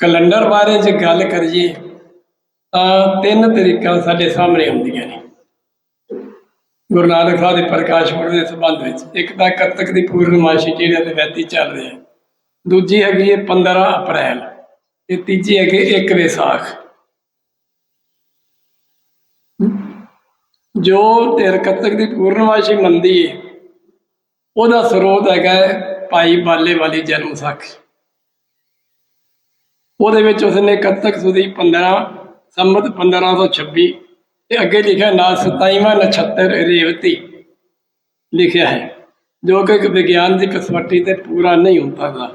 Calendar ਬਾਰੇ ਜੇ ਗੱਲ ਕਰੀਏ, ਤਾਂ ਤਿੰਨ ਤਰੀਕਾਂ ਸਾਡੇ ਸਾਹਮਣੇ ਆਉਂਦੀਆਂ ਨੇ। ਗੁਰੂ ਨਾਨਕ ਸਾਹਿਬ ਦੇ ਪ੍ਰਕਾਸ਼ ਪੁਰਬ ਦੇ ਸੰਬੰਧ ਵਿੱਚ, ਇੱਕ ਤਾਂ ਕੱਤਕ ਦੀ ਪੂਰਨਮਾਸ਼ੀ ਜਿਹੜੇ ਤੇ ਵੈਤੀ ਚੱਲ ਰਹੀ ਹੈ। ਦੂਜੀ ਹੈਗੀ ਹੈ 15 ਅਪ੍ਰੈਲ, ਤੇ ਤੀਜੀ ਹੈਗੀ 1 ਵਿਸਾਖ। ਜੋ ਧਿਰ ਕੱਤਕ ਦੀ ਪੂਰਨਮਾਸ਼ੀ ਮੰਨਦੀ ਹੈ, ਉਹਦਾ ਸਰੋਤ ਹੈਗਾ ਭਾਈ ਬਾਲੇ ਵਾਲੀ ਜਨਮ ਸਾਖੀ। ਉਹਦੇ ਵਿੱਚ ਉਸਨੇ ਕੱਤਕ ਸੁਦੀ 15 ਸੰਮਤ 1526 ਤੇ ਅੱਗੇ ਲਿਖਿਆ ਨਾ 27ਵਾਂ ਨਛੱਤਰ ਰੇਵਤੀ ਲਿਖਿਆ ਹੈ, ਜੋ ਕਿ ਇੱਕ ਵਿਗਿਆਨ ਦੀ ਕਸਵੱਟੀ ਤੇ ਪੂਰਾ ਨਹੀਂ ਹੁੰਦਾ ਦਾ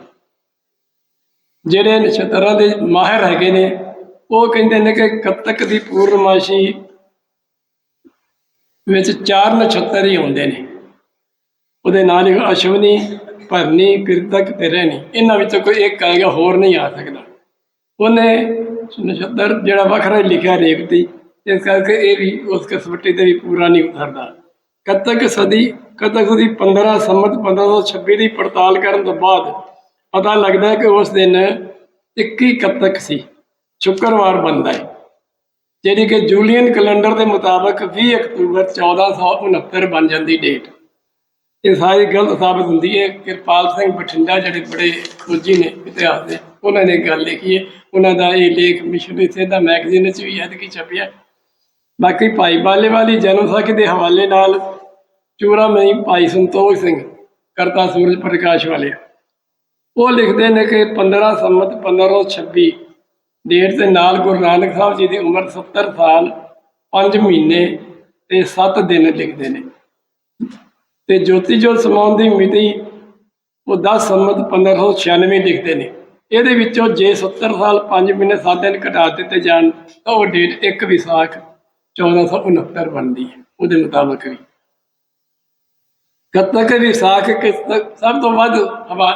ਜਿਹੜੇ ਨਛੱਤਰਾਂ ਦੇ ਮਾਹਿਰ ਹੈਗੇ ਨੇ, ਉਹ ਕਹਿੰਦੇ ਨੇ ਕਿ ਕੱਤਕ ਦੀ ਪੂਰਨਮਾਸ਼ੀ ਵਿੱਚ ਚਾਰ ਨਛੱਤਰ ਹੀ ਹੁੰਦੇ ਨੇ। ਉਹਦੇ ਨਾਲ ਹੀ ਅਸ਼ਵਨੀ, ਭਰਨੀ, ਕਿਰਤਕ ਤੇ ਰਹਿਣੀ, ਇਹਨਾਂ ਵਿੱਚੋਂ ਕੋਈ ਇੱਕ ਆਏਗਾ, ਹੋਰ ਨਹੀਂ ਆ ਸਕਦਾ। ਉਹਨੇ ਨਛੱਤਰ ਜਿਹੜਾ ਵੱਖਰਾ ਹੀ ਲਿਖਿਆ ਰੇਵਤੀ ਇਸ ਕਰਕੇ ਇਹ ਵੀ ਉਸ ਕਸਵੱਟੀ ਤੇ ਵੀ ਪੂਰਾ ਨਹੀਂ ਉਤਰਦਾ। ਕੱਤਕ ਸਦੀ, ਕੱਤਕ ਦੀ 15 ਸੰਮਤ 1526 ਦੀ ਪੜਤਾਲ ਕਰਨ ਤੋਂ ਬਾਅਦ ਪਤਾ ਲੱਗਦਾ ਹੈ ਕਿ ਉਸ ਦਿਨ 21 ਕੱਤਕ ਸੀ। ਸ਼ੁੱਕਰਵਾਰ ਬਣਦਾ ਹੈ। ਜਿਹੜੀ ਕਿ ਜੂਲੀਅਨ ਕੈਲੰਡਰ ਦੇ ਮੁਤਾਬਕ 20 ਅਕਤੂਬਰ 1469 ਬਣ ਜਾਂਦੀ ਡੇਟ। ਇਹ ਸਾਰੀ ਗਲਤ ਸਾਬਤ ਹੁੰਦੀ ਹੈ ਕਿਰਪਾਲ ਸਿੰਘ ਬਠਿੰਡਾ ਜਿਹੜੇ ਬੜੇ ਖੋਜੀ ਨੇ ਇਤਿਹਾਸ ਦੇ ਉਹਨਾਂ ਨੇ ਗੱਲ ਲਿਖੀ ਹੈ। ਉਹਨਾਂ ਦਾ ਇਹ ਲੇਖ ਮਿਸ਼ਨਰੀ ਸੇਧਾ ਮੈਗਜ਼ੀਨ ਵਿੱਚ ਵੀ ਐਤਕੀ ਛਪਿਆ। ਬਾਕੀ ਭਾਈ ਬਾਲੇ ਵਾਲੀ ਜਨਮ ਸਾਖੀ ਦੇ ਹਵਾਲੇ ਨਾਲ ਚੂੜਾਮਣੀ ਭਾਈ ਸੰਤੋਖ ਸਿੰਘ, ਕਰਤਾ ਸੂਰਜ ਪ੍ਰਕਾਸ਼ ਵਾਲੇ ਉਹ ਲਿਖਦੇ ਨੇ ਕਿ 15 ਸੰਮਤ 1526 ਡੇਟ ਦੇ ਨਾਲ ਗੁਰੂ ਨਾਨਕ ਸਾਹਿਬ ਜੀ ਦੀ ਉਮਰ 70 ਸਾਲ 5 ਮਹੀਨੇ ਤੇ 7 ਦਿਨ ਲਿਖਦੇ ਨੇ। ਤੇ ਜੋਤੀ ਜੋਤ ਸਮਾਉਣ ਦੀ ਮਿਤੀ ਉਹ 10 ਸੰਮਤ 1596 ਲਿਖਦੇ ਨੇ। ਇਹਦੇ ਵਿੱਚੋਂ ਜੇ 70 ਸਾਲ 5 ਮਹੀਨੇ 7 ਦਿਨ ਘਟਾ ਦਿੱਤੇ ਜਾਣ, ਤਾਂ ਉਹ ਡੇਟ 1 ਵਿਸਾਖ 1469 ਬਣਦੀ ਹੈ, ਉਹਦੇ ਮੁਤਾਬਕ ਵੀ। ਕੱਤਕ ਵਿਸਾਖ ਕਿਸ ਸਭ ਤੋਂ ਵੱਧ ਹਵਾ,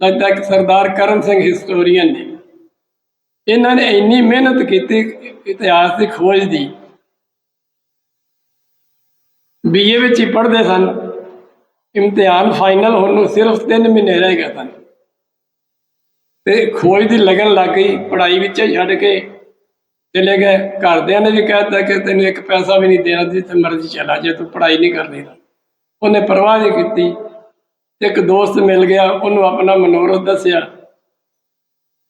ਲੱਗਦਾ ਕਿ ਸਰਦਾਰ ਕਰਮ ਸਿੰਘ ਹਿਸਟੋਰੀਅਨ ਨੇ। ਇਹਨਾਂ ਨੇ ਇੰਨੀ ਮਿਹਨਤ ਕੀਤੀ, ਇਤਿਹਾਸ ਦੀ ਖੋਜ ਦੀ। ਬੀਏ ਵਿੱਚ ਹੀ ਪੜ੍ਹਦੇ ਸਨ। ਇਮਤਿਹਾਨ ਫਾਈਨਲ ਹੋਣ ਨੂੰ ਸਿਰਫ 3 ਮਹੀਨੇ ਰਹਿ ਗਏ ਸਨ। ਤੇ ਖੋਜ ਦੀ ਲਗਨ ਲੱਗ ਗਈ, ਪੜ੍ਹਾਈ ਵਿੱਚ ਛੱਡ ਕੇ ਚਲੇ ਗਏ। ਘਰਦਿਆਂ ਨੇ ਵੀ ਕਹਿਤਾ ਕਿ ਤੈਨੂੰ ਇੱਕ ਪੈਸਾ ਵੀ ਨਹੀਂ ਦੇਣਾ ਜਿੱਥੇ ਮਰਜ਼ੀ ਚਲਾ ਜੇ, ਤੂੰ ਪੜ੍ਹਾਈ ਨਹੀਂ ਕਰਨੀ ਉਹਨੇ ਪਰਵਾਹ ਨਹੀਂ ਕੀਤੀ। ਇੱਕ ਦੋਸਤ ਮਿਲ ਗਿਆ, ਉਹਨੂੰ ਆਪਣਾ ਮਨੋਰਥ ਦੱਸਿਆ।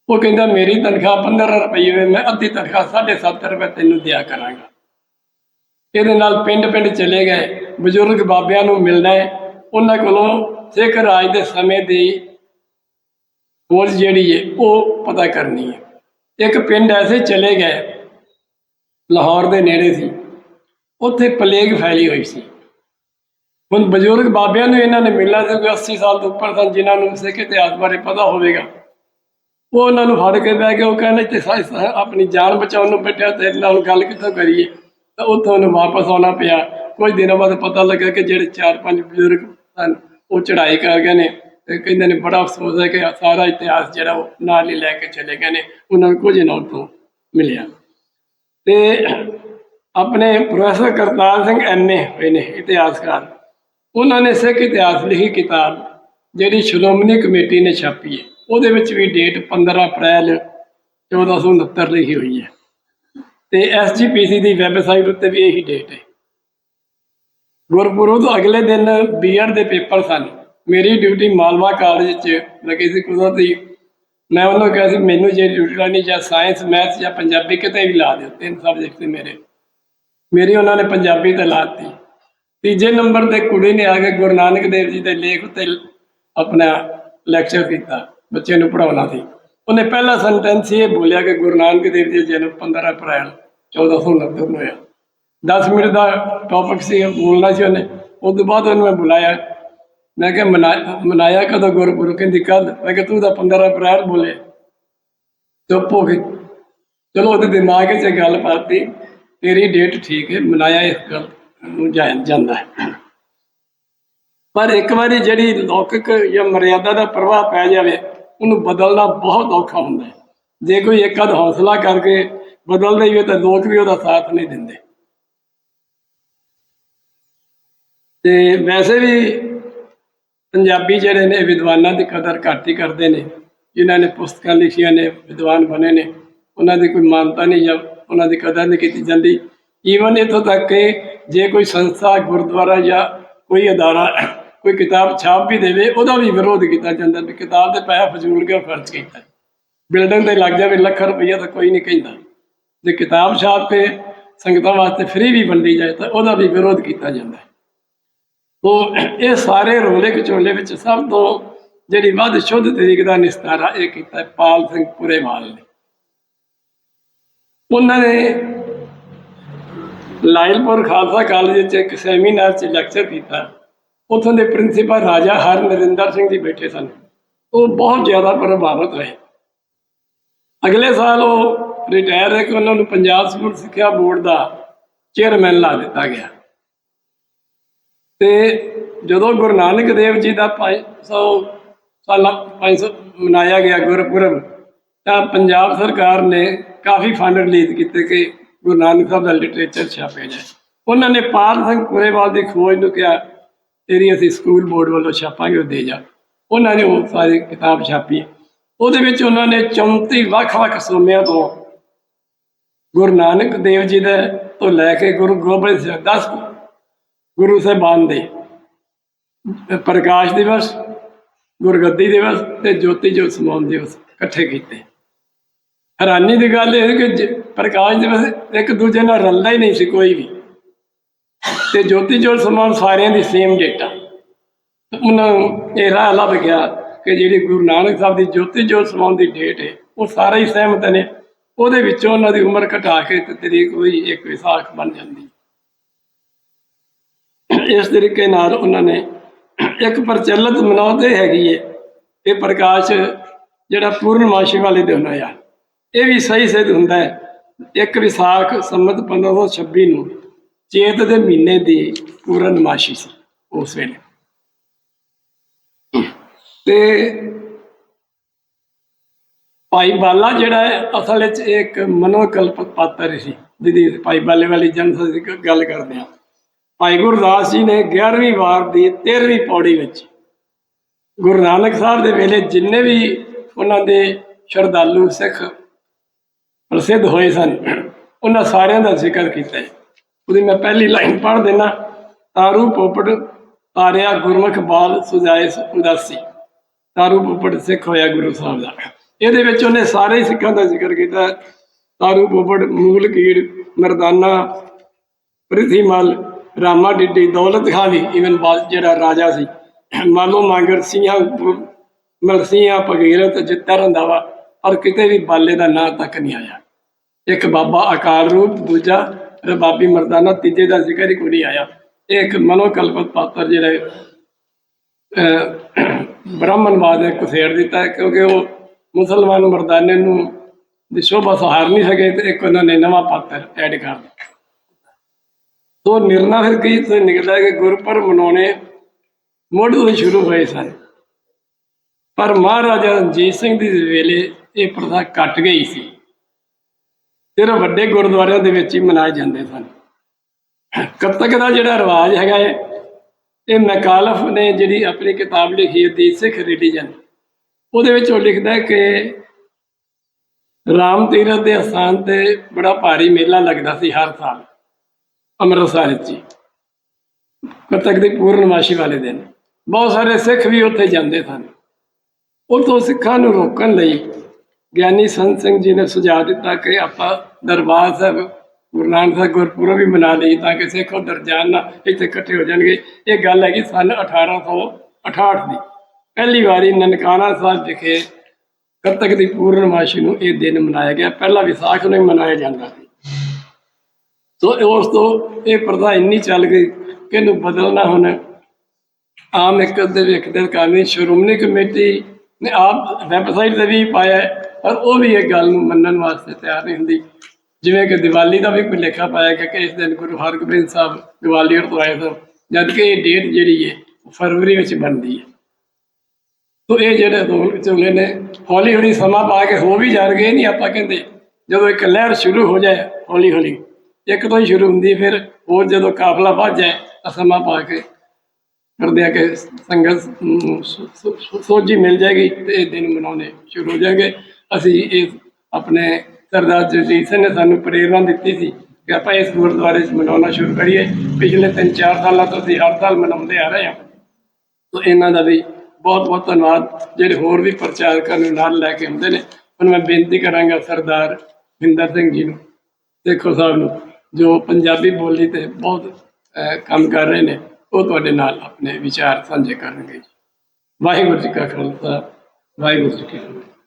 ਉਹ ਕਹਿੰਦਾ, ਮੇਰੀ ਤਨਖਾਹ 15 ਰੁਪਏ ਵੇ ਮੈਂ ਅੱਧੀ ਤਨਖਾਹ 7.5 ਰੁਪਏ ਤੈਨੂੰ ਦਿਆ ਕਰਾਂਗਾ। ਇਹਦੇ ਨਾਲ ਪਿੰਡ ਪਿੰਡ ਚਲੇ ਗਏ। ਬਜ਼ੁਰਗ ਬਾਬਿਆਂ ਨੂੰ ਮਿਲਣਾ ਹੈ। ਉਹਨਾਂ ਕੋਲੋਂ ਸਿੱਖ ਰਾਜ ਦੇ ਸਮੇਂ ਦੀ ਖੋਜ ਜਿਹੜੀ ਹੈ, ਉਹ ਪਤਾ ਕਰਨੀ ਹੈ। ਇੱਕ ਪਿੰਡ ਐਸੇ ਚਲੇ ਗਏ, ਲਾਹੌਰ ਦੇ ਨੇੜੇ ਸੀ। ਉੱਥੇ ਪਲੇਗ ਫੈਲੀ ਹੋਈ ਸੀ। ਹੁਣ ਬਜ਼ੁਰਗ ਬਾਬਿਆਂ ਨੂੰ ਇਹਨਾਂ ਨੇ ਮਿਲਣਾ ਸੀ ਕੋਈ 80 ਸਾਲ ਤੋਂ ਉੱਪਰ ਸਨ, ਜਿਨ੍ਹਾਂ ਨੂੰ ਸਿੱਖ ਇਤਿਹਾਸ ਬਾਰੇ ਪਤਾ ਹੋਵੇਗਾ। ਉਹ ਉਹਨਾਂ ਨੂੰ ਫੜ ਕੇ ਬਹਿ ਕੇ ਉਹ ਕਹਿੰਦੇ ਤੇ ਆਪਣੀ ਜਾਨ ਬਚਾਉਣ ਨੂੰ ਬੈਠਿਆ ਤੇ ਨਾਲ ਗੱਲ ਕਿੱਥੋਂ ਕਰੀਏ? ਤਾਂ ਉੱਥੋਂ ਉਹਨੂੰ ਵਾਪਸ ਆਉਣਾ ਪਿਆ। ਕੁਝ ਦਿਨਾਂ ਬਾਅਦ ਪਤਾ ਲੱਗਾ ਕਿ ਜਿਹੜੇ ਚਾਰ ਪੰਜ ਬਜ਼ੁਰਗ ਸਨ, ਉਹ ਚੜ੍ਹਾਈ ਕਰ ਗਏ ਨੇ। ਤੇ ਕਹਿੰਦੇ ਨੇ ਬੜਾ ਅਫਸੋਸ ਹੈ ਕਿ ਸਾਰਾ ਇਤਿਹਾਸ ਜਿਹੜਾ ਉਹ ਨਾਲ ਹੀ ਲੈ ਕੇ ਚਲੇ ਗਏ ਨੇ, ਉਹਨਾਂ ਨੂੰ ਕੁਝ ਨਾ ਉੱਥੋਂ ਮਿਲਿਆ। ਤੇ ਆਪਣੇ ਪ੍ਰੋਫੈਸਰ ਕਰਤਾਰ ਸਿੰਘ ਐਮਏ ਹੋਏ ਨੇ ਇਤਿਹਾਸਕਾਰ। ਉਹਨਾਂ ਨੇ ਸਿੱਖ ਇਤਿਹਾਸ ਲਿਖੀ ਕਿਤਾਬ ਜਿਹੜੀ ਸ਼੍ਰੋਮਣੀ ਕਮੇਟੀ ਨੇ ਛਾਪੀ ਹੈ। ਉਹਦੇ ਵਿੱਚ ਵੀ ਡੇਟ 15 ਅਪ੍ਰੈਲ 1469 ਲਿਖੀ ਹੋਈ ਹੈ। ਤੇ ਐਸਜੀਪੀਸੀ ਦੀ ਵੈਬਸਾਈਟ ਉੱਤੇ ਵੀ ਇਹੀ ਡੇਟ ਹੈ। ਗੁਰਪੁਰਬ ਤੋਂ ਅਗਲੇ ਦਿਨ ਬੀਐਡ ਦੇ ਪੇਪਰ ਸਨ। ਮੇਰੀ ਡਿਊਟੀ ਮਾਲਵਾ ਕਾਲਜ 'ਚ ਲੱਗੀ ਸੀ ਕੁਦਰਤੀ ਮੈਂ ਉਹਨੂੰ ਕਿਹਾ ਸੀ, ਮੈਨੂੰ ਜੇ ਡਿਊਟੀ ਲਾਣੀ ਜਾਂ ਸਾਇੰਸ ਮੈਥ ਜਾਂ ਪੰਜਾਬੀ ਕਿਤੇ ਵੀ ਲਾ ਦਿਓ, ਤਿੰਨ ਸਬਜੈਕਟ ਸੀ ਮੇਰੇ। ਮੇਰੀ ਉਹਨਾਂ ਨੇ ਪੰਜਾਬੀ ਤੇ ਲਾਤੀ ਤੀਜੇ ਨੰਬਰ ਤੇ ਕੁੜੀ ਨੇ ਆ ਕੇ ਗੁਰੂ ਨਾਨਕ ਦੇਵ ਜੀ ਦੇ ਲੇਖ ਉੱਤੇ ਆਪਣਾ ਲੈਕਚਰ ਕੀਤਾ, ਬੱਚੇ ਨੂੰ ਪੜਾਉਣਾ ਸੀ। ਉਹਨੇ ਪਹਿਲਾ ਸੈਂਟੈਂਸ ਇਹ ਬੋਲਿਆ ਕਿ ਗੁਰੂ ਨਾਨਕ ਦੇਵ ਜੀ ਦਾ ਜਨਮ 15 ਅਪ੍ਰੈਲ 1469 ਨੂੰ ਹੋਇਆ। 10 ਮਿੰਟ ਦਾ ਟੌਪਿਕ ਸੀ ਬੋਲਣਾ ਸੀ ਉਹਨੇ। ਉਸ ਤੋਂ ਬਾਅਦ ਉਹਨੂੰ ਮੈਂ ਬੁਲਾਇਆ। ਮੈਂ ਕਿਹਾ, ਮਨਾ- ਮਨਾਇਆ ਕਦੋਂ ਗੁਰਪੁਰਬ? ਕਹਿੰਦੀ ਕੱਲ ਮੈਂ ਕਿਹਾ, ਤੂੰ ਤਾਂ 15 ਅਪ੍ਰੈਲ ਬੋਲੇ। ਚੁੱਪ ਹੋ ਗਈ। ਚਲੋ, ਉਹਦੇ ਦਿਮਾਗ 'ਚ ਗੱਲ ਪਾਤੀ, ਤੇਰੀ ਡੇਟ ਠੀਕ ਹੈ, ਮਨਾਇਆ ਇਸ ਗੱਲ ਨੂੰ ਜਾਂਦਾ ਪਰ ਇੱਕ ਵਾਰੀ ਜਿਹੜੀ ਲੌਕਿਕ ਜਾਂ ਮਰਿਆਦਾ ਦਾ ਪ੍ਰਭਾਵ ਪੈ ਜਾਵੇ, ਉਹਨੂੰ ਬਦਲਣਾ ਬਹੁਤ ਔਖਾ ਹੁੰਦਾ ਹੈ। ਜੇ ਕੋਈ ਇੱਕ ਅਧ ਹੌਸਲਾ ਕਰਕੇ ਬਦਲ ਹੋਵੇ ਤਾਂ ਲੋਕ ਵੀ ਉਹਦਾ ਸਾਥ ਨਹੀਂ ਦਿੰਦੇ। ਤੇ ਵੈਸੇ ਵੀ ਪੰਜਾਬੀ ਜਿਹੜੇ ਨੇ, ਵਿਦਵਾਨਾਂ ਦੀ ਕਦਰ ਘੱਟ ਹੀ ਕਰਦੇ ਨੇ। ਜਿਨ੍ਹਾਂ ਨੇ ਪੁਸਤਕਾਂ ਲਿਖੀਆਂ ਨੇ, ਵਿਦਵਾਨ ਬਣੇ ਨੇ, ਉਹਨਾਂ ਦੀ ਕੋਈ ਮਾਨਤਾ ਨਹੀਂ ਜਾਂ ਉਹਨਾਂ ਦੀ ਕਦਰ ਨਹੀਂ ਕੀਤੀ ਜਾਂਦੀ। ਈਵਨ ਇੱਥੋਂ ਤੱਕ ਕਿ ਜੇ ਕੋਈ ਸੰਸਥਾ, ਗੁਰਦੁਆਰਾ ਜਾਂ ਕੋਈ ਅਦਾਰਾ, ਕੋਈ ਕਿਤਾਬ ਛਾਪ ਵੀ ਦੇਵੇ, ਉਹਦਾ ਵੀ ਵਿਰੋਧ ਕੀਤਾ ਜਾਂਦਾ ਵੀ ਕਿਤਾਬ ਦੇ ਪੈਸਾ ਫਜ਼ੂਲ ਕਿਉਂ ਖਰਚ ਕੀਤਾ? ਬਿਲਡਿੰਗ ਤੇ ਲੱਗ ਜਾਵੇ ਲੱਖ ਰੁਪਈਆ ਤਾਂ ਕੋਈ ਨਹੀਂ ਕਹਿੰਦਾ। ਜੇ ਕਿਤਾਬ ਛਾਪ ਕੇ ਸੰਗਤਾਂ ਵਾਸਤੇ ਫ੍ਰੀ ਵੀ ਵੰਡੀ ਜਾਏ ਤਾਂ ਉਹਦਾ ਵੀ ਵਿਰੋਧ ਕੀਤਾ ਜਾਂਦਾ। ਤੋ ਇਹ ਸਾਰੇ ਰੋਲੇ ਕਚੋਲੇ ਵਿੱਚ ਸਭ ਤੋਂ ਜਿਹੜੀ ਵੱਧ ਸ਼ੁੱਧ ਤਰੀਕ ਦਾ ਨਿਸਤਾਰਾ ਇਹ ਕੀਤਾ ਪਾਲ ਸਿੰਘ ਪੁਰੇਵਾਲ ਨੇ। ਉਹਨਾਂ ਨੇ ਲਾਇਲਪੁਰ ਖਾਲਸਾ ਕਾਲਜ ਵਿੱਚ ਇੱਕ ਸੈਮੀਨਾਰ 'ਚ ਲੈਕਚਰ ਕੀਤਾ। ਉੱਥੋਂ ਦੇ ਪ੍ਰਿੰਸੀਪਲ ਰਾਜਾ ਹਰ ਨਰਿੰਦਰ ਸਿੰਘ ਜੀ ਬੈਠੇ ਸਨ। ਉਹ ਬਹੁਤ ਜ਼ਿਆਦਾ ਪ੍ਰਭਾਵਿਤ ਰਹੇ। ਅਗਲੇ ਸਾਲ ਉਹ ਰਿਟਾਇਰ ਹੈ ਕਿ ਉਹਨਾਂ ਨੂੰ ਪੰਜਾਬ ਸਕੂਲ ਸਿੱਖਿਆ ਬੋਰਡ ਦਾ ਚੇਅਰਮੈਨ ਲਾ ਦਿੱਤਾ ਗਿਆ। ਤੇ ਜਦੋਂ ਗੁਰੂ ਨਾਨਕ ਦੇਵ ਜੀ ਦਾ 500 ਸਾਲਾ 500 ਮਨਾਇਆ ਗਿਆ ਗੁਰਪੁਰਬ, ਤਾਂ ਪੰਜਾਬ ਸਰਕਾਰ ਨੇ ਕਾਫੀ ਫੰਡ ਰਿਲੀਜ਼ ਕੀਤੇ ਕਿ ਗੁਰੂ ਨਾਨਕ ਸਾਹਿਬ ਦਾ ਲਿਟਰੇਚਰ ਛਾਪਿਆ ਜਾਏ। ਉਹਨਾਂ ਨੇ ਪਾਲ ਸਿੰਘ ਪੁਰੇਵਾਲ ਦੀ ਖੋਜ ਨੂੰ ਕਿਹਾ, ਤੇਰੀ ਅਸੀਂ ਸਕੂਲ ਬੋਰਡ ਵੱਲੋਂ ਛਾਪਾਂਗੇ, ਉਹ ਦੇ ਜਾ। ਉਹਨਾਂ ਨੇ ਉਹ ਸਾਰੀ ਕਿਤਾਬ ਛਾਪੀ। ਉਹਦੇ ਵਿੱਚ ਉਹਨਾਂ ਨੇ 34 ਵੱਖ-ਵੱਖ ਸੂਮਿਆਂ ਤੋਂ ਗੁਰੂ ਨਾਨਕ ਦੇਵ ਜੀ ਦੇ ਤੋਂ ਲੈ ਕੇ ਗੁਰੂ ਗੋਬਿੰਦ ਸਿੰਘ 10 ਗੁਰੂ ਸਾਹਿਬਾਨ ਦੇ। ਪ੍ਰਕਾਸ਼ ਦਿਵਸ, ਗੁਰਗੱਦੀ ਦਿਵਸ ਤੇ ਜੋਤੀ ਜੋਤ ਸਮਾਉਣ ਦਿਵਸ ਇਕੱਠੇ ਕੀਤੇ। ਹੈਰਾਨੀ ਦੀ ਗੱਲ ਇਹ ਕਿ ਜ- ਪ੍ਰਕਾਸ਼ ਦਿਵਸ ਇੱਕ ਦੂਜੇ ਨਾਲ ਰਲਦਾ ਹੀ ਨਹੀਂ ਸੀ ਕੋਈ ਵੀ। ਤੇ ਜੋਤੀ ਜੋਤ ਸਮਾਉਣ ਸਾਰਿਆਂ ਦੀ ਸੇਮ ਡੇਟ ਉਹਨਾਂ ਨੂੰ ਇਹ ਰਾਹ ਲੱਭ ਗਿਆ ਕਿ ਜਿਹੜੀ ਗੁਰੂ ਨਾਨਕ ਸਾਹਿਬ ਦੀ ਜੋਤੀ ਜੋਤ ਸਮਾਉਣ ਦੀ ਡੇਟ ਹੈ, ਉਹ ਸਾਰੇ ਹੀ ਸਹਿਮਤ ਨੇ। ਉਹਦੇ ਵਿੱਚੋਂ ਉਹਨਾਂ ਦੀ ਉਮਰ ਘਟਾ ਕੇ ਤੇ ਤਰੀਕ ਹੋਈ ਇੱਕ ਵਿਸਾਖ ਬਣ ਜਾਂਦੀ। ਇਸ ਤਰੀਕੇ ਨਾਲ ਉਹਨਾਂ ਨੇ ਇੱਕ ਪ੍ਰਚਲਿਤ ਮਨੌਤੇ ਹੈਗੀ ਏ, ਇਹ ਪ੍ਰਕਾਸ਼ ਜਿਹੜਾ ਪੂਰਨਮਾਸ਼ੀ ਵਾਲੇ ਦਿਨ ਹੋਇਆ। ਇਹ ਵੀ ਸਹੀ ਸਿੱਧ ਹੁੰਦਾ ਹੈ। ਇੱਕ ਵਿਸਾਖ ਸੰਮਤ 1526 ਨੂੰ ਚੇਤ ਦੇ ਮਹੀਨੇ ਦੀ ਪੂਰਨਮਾਸ਼ੀ ਸੀ ਉਸ ਵੇਲੇ। ਤੇ ਭਾਈ ਬਾਲਾ ਜਿਹੜਾ ਹੈ, ਅਸਲ ਵਿੱਚ ਇੱਕ ਮਨੋਕਲਪ ਪਾਤਰ ਸੀ। ਜਿਹਦੀ ਭਾਈ ਬਾਲੇ ਵਾਲੀ ਜਨਮ ਦੀ ਗੱਲ ਕਰਦੇ ਹਾਂ। ਭਾਈ ਗੁਰਦਾਸ ਜੀ ਨੇ 11ਵੀਂ ਵਾਰ ਦੀ 13ਵੀਂ ਪੌੜੀ ਵਿੱਚ ਗੁਰੂ ਨਾਨਕ ਸਾਹਿਬ ਦੇ ਵੇਲੇ ਜਿੰਨੇ ਵੀ ਉਹਨਾਂ ਦੇ ਸ਼ਰਧਾਲੂ ਸਿੱਖ ਪ੍ਰਸਿੱਧ ਹੋਏ ਸਨ, ਉਹਨਾਂ ਸਾਰਿਆਂ ਦਾ ਜ਼ਿਕਰ ਕੀਤਾ ਹੈ। ਉਹਦੀ ਮੈਂ ਪਹਿਲੀ ਲਾਈਨ ਪੜ੍ਹ ਦੇਣਾ ਤਾਰੂ ਪੋਪੜ ਤਾਰਿਆ ਗੁਰਮੁਖ ਬਾਲ ਸੁਜਾਏ ਉਦਾਸੀ ਤਾਰੂ ਪੋਪੜ ਸਿੱਖ ਹੋਇਆ ਗੁਰੂ ਸਾਹਿਬ ਦਾ। ਇਹਦੇ ਵਿੱਚ ਉਹਨੇ ਸਾਰੇ ਸਿੱਖਾਂ ਦਾ ਜ਼ਿਕਰ ਕੀਤਾ। ਤਾਰੂ ਪੋਪੜ ਮੂਲ ਕੀੜ, ਮਰਦਾਨਾ ਪ੍ਰਿਥੀਮਲ ਰਾਮਾ ਡਿੱਡੀ ਦੌਲਤ ਖਾਂ ਵੀ ਇਵਨ ਜਿਹੜਾ ਰਾਜਾ ਸੀ। ਮਾਲੋ ਮੰਗਰ ਸਿੰਘਾਂ ਮਲਸੀਆਂ ਭਗੀਰਥ ਜਿੱਤਾ ਰੰਦਾਵਾ ਪਰ ਕਿਤੇ ਵੀ ਬਾਲੇ ਦਾ ਨਾਂ ਤੱਕ ਨਹੀਂ ਆਇਆ। ਇੱਕ ਬਾਬਾ ਅਕਾਲ ਰੂਪ ਦੂਜਾ ਰਬਾਬੀ ਮਰਦਾਨਾ ਤੀਜੇ ਦਾ ਜ਼ਿਕਰ ਹੀ ਕੋਈ ਨਹੀਂ ਆਇਆ। ਇਹ ਇੱਕ ਮਨੋਕਲਪਤ ਪਾਤਰ ਜਿਹੜੇ ਅਹ, ਬ੍ਰਾਹਮਣਵਾਦ ਨੇ ਕੁਸੇੜ ਦਿੱਤਾ ਹੈ ਕਿਉਂਕਿ ਉਹ ਮੁਸਲਮਾਨ ਮਰਦਾਨੇ ਨੂੰ ਦੀ ਸ਼ੋਭਾ ਸਹਾਰ ਨਹੀਂ ਸਕੇ ਤੇ ਇੱਕ ਉਹਨਾਂ ਨੇ ਨਵਾਂ ਪਾਤਰ ਐਡ ਕਰ ਦਿੱਤਾ। ਤੋ ਨਿਰਣਾ ਫਿਰ ਕੀ ਤੋਂ ਨਿਕਲਦਾ ਕਿ ਗੁਰਪੁਰਬ ਮਨਾਉਣੇ ਮੁੱਢ ਤੋਂ ਹੀ ਸ਼ੁਰੂ ਹੋਏ ਸਨ ਪਰ ਮਹਾਰਾਜਾ ਰਣਜੀਤ ਸਿੰਘ ਦੀ ਵੇਲੇ ਇਹ ਪ੍ਰਥਾ ਘਟ ਗਈ ਸੀ। ਸਿਰਫ ਵੱਡੇ ਗੁਰਦੁਆਰਿਆਂ ਦੇ ਵਿੱਚ ਹੀ ਮਨਾਏ ਜਾਂਦੇ ਸਨ। ਕੱਤਕ ਦਾ ਜਿਹੜਾ ਰਿਵਾਜ ਹੈਗਾ ਹੈ ਇਹ ਮੈਕਾਲਫ ਨੇ ਜਿਹੜੀ ਆਪਣੀ ਕਿਤਾਬ ਲਿਖੀ ਹੈ ਦੀ ਸਿੱਖ ਰਿਲੀਜਨ ਉਹਦੇ ਵਿੱਚ ਉਹ ਲਿਖਦਾ ਹੈ ਕਿ ਰਾਮ ਤੀਰਥ ਦੇ ਅਸਥਾਨ ਤੇ ਬੜਾ ਭਾਰੀ ਮੇਲਾ ਲੱਗਦਾ ਸੀ ਹਰ ਸਾਲ। ਅੰਮ੍ਰਿਤਸਰ ਵਿੱਚ ਹੀ ਕੱਤਕ ਦੀ ਪੂਰਨਮਾਸ਼ੀ ਵਾਲੇ ਦਿਨ ਬਹੁਤ ਸਾਰੇ ਸਿੱਖ ਵੀ ਉੱਥੇ ਜਾਂਦੇ ਸਨ। ਉਤੋਂ ਸਿੱਖਾਂ ਨੂੰ ਰੋਕਣ ਲਈ ਗਿਆਨੀ ਸੰਤ ਸਿੰਘ ਜੀ ਨੇ ਸੁਝਾਅ ਦਿੱਤਾ ਕਿ ਆਪਾਂ ਦਰਬਾਰ ਸਾਹਿਬ, ਗੁਰੂ ਨਾਨਕ ਸਾਹਿਬ ਗੁਰਪੁਰਬ ਵੀ ਮਨਾ ਲਈ ਤਾਂ ਕਿ ਸਿੱਖ ਉੱਧਰ ਜਾਣ ਨਾ, ਇੱਥੇ ਇਕੱਠੇ ਹੋ ਜਾਣਗੇ। ਇਹ ਗੱਲ ਹੈਗੀ ਸਨ 1868 ਦੀ। ਪਹਿਲੀ ਵਾਰੀ ਨਨਕਾਣਾ ਸਾਹਿਬ ਵਿਖੇ ਕੱਤਕ ਦੀ ਪੂਰਨਮਾਸ਼ੀ ਨੂੰ ਇਹ ਦਿਨ ਮਨਾਇਆ ਗਿਆ। ਪਹਿਲਾ ਵਿਸਾਖ ਨੂੰ ਹੀ ਮਨਾਇਆ ਜਾਂਦਾ ਸੀ। ਸੋ ਉਸ ਤੋਂ ਇਹ ਪ੍ਰਥਾ ਇੰਨੀ ਚੱਲ ਗਈ ਕਿ ਇਹਨੂੰ ਬਦਲਣਾ ਹੁਣ। ਆਮ ਇੱਕ ਦੇ ਵੇਖਦੇ ਕਾਨੂੰਨੀ ਸ਼੍ਰੋਮਣੀ ਕਮੇਟੀ ਨੇ ਆਪ ਵੈਬਸਾਈਟ ਤੇ ਵੀ ਪਾਇਆ ਪਰ ਉਹ ਵੀ ਇਹ ਗੱਲ ਨੂੰ ਮੰਨਣ ਵਾਸਤੇ ਤਿਆਰ ਨਹੀਂ ਹੁੰਦੀ। ਜਿਵੇਂ ਕਿ ਦੀਵਾਲੀ ਦਾ ਵੀ ਕੋਈ ਲੇਖਾ ਪਾਇਆ ਗਿਆ ਕਿ ਇਸ ਦਿਨ ਗੁਰੂ ਹਰਗੋਬਿੰਦ ਸਾਹਿਬ ਗਵਾਲੀਅਰ ਤੋਂ ਆਏ ਸਨ, ਜਦ ਕਿ ਇਹ ਡੇਟ ਜਿਹੜੀ ਹੈ ਫਰਵਰੀ ਵਿੱਚ ਬਣਦੀ ਹੈ। ਤੋ ਇਹ ਜਿਹੜੇ ਦੋ ਵਿਚੋਲੇ ਨੇ ਹੌਲੀ ਹੌਲੀ ਸਮਾਂ ਪਾ ਕੇ ਹੋ ਵੀ ਜਾਣਗੇ, ਇਹ ਨਹੀਂ ਆਪਾਂ ਕਹਿੰਦੇ। ਜਦੋਂ ਇੱਕ ਲਹਿਰ ਸ਼ੁਰੂ ਹੋ ਜਾਏ ਹੌਲੀ ਹੌਲੀ ਇੱਕ ਤੋਂ ਹੀ ਸ਼ੁਰੂ ਹੁੰਦੀ ਹੈ, ਫਿਰ ਹੋਰ ਜਦੋਂ ਕਾਫਲਾ ਵੱਧ ਜਾਏ ਤਾਂ ਸਮਾਂ ਪਾ ਕੇ ਕਰਦੇ ਆ ਕਿ ਸੰਗਤ ਸੋਝੀ ਮਿਲ ਜਾਏਗੀ ਤੇ ਇਹ ਦਿਨ ਮਨਾਉਣੇ ਸ਼ੁਰੂ ਹੋ ਜਾਣਗੇ। ਅਸੀਂ ਇਸ ਆਪਣੇ ਸਰਦਾਰ ਜਗਜੀਤ ਸਿੰਘ ਨੇ ਸਾਨੂੰ ਪ੍ਰੇਰਣਾ ਦਿੱਤੀ ਸੀ ਕਿ ਆਪਾਂ ਇਸ ਗੁਰਦੁਆਰੇ 'ਚ ਮਨਾਉਣਾ ਸ਼ੁਰੂ ਕਰੀਏ। ਪਿਛਲੇ 3-4 ਸਾਲਾਂ ਤੋਂ ਅਸੀਂ ਹਰ ਸਾਲ ਮਨਾਉਂਦੇ ਆ ਰਹੇ ਹਾਂ। ਤੋ ਇਹਨਾਂ ਦਾ ਵੀ ਬਹੁਤ ਬਹੁਤ ਧੰਨਵਾਦ। ਜਿਹੜੇ ਹੋਰ ਵੀ ਪ੍ਰਚਾਰਕਾਂ ਨੂੰ ਨਾਲ ਲੈ ਕੇ ਆਉਂਦੇ ਨੇ ਹੁਣ ਮੈਂ ਬੇਨਤੀ ਕਰਾਂਗਾ ਸਰਦਾਰ ਵਿੰਦਰ ਸਿੰਘ ਜੀ ਨੂੰ ਦੇਖੋ ਸਾਹਿਬ ਨੂੰ। ਜੋ ਪੰਜਾਬੀ ਬੋਲੀ ਤੇ ਬਹੁਤ ਕੰਮ ਕਰ ਰਹੇ ਨੇ, ਉਹ ਤੁਹਾਡੇ ਨਾਲ ਆਪਣੇ ਵਿਚਾਰ ਸਾਂਝੇ ਕਰਨਗੇ ਜੀ। ਵਾਹਿਗੁਰੂ ਜੀ ਕਾ ਖਾਲਸਾ, ਵਾਹਿਗੁਰੂ ਜੀ ਕੀ ਫਤਿਹ।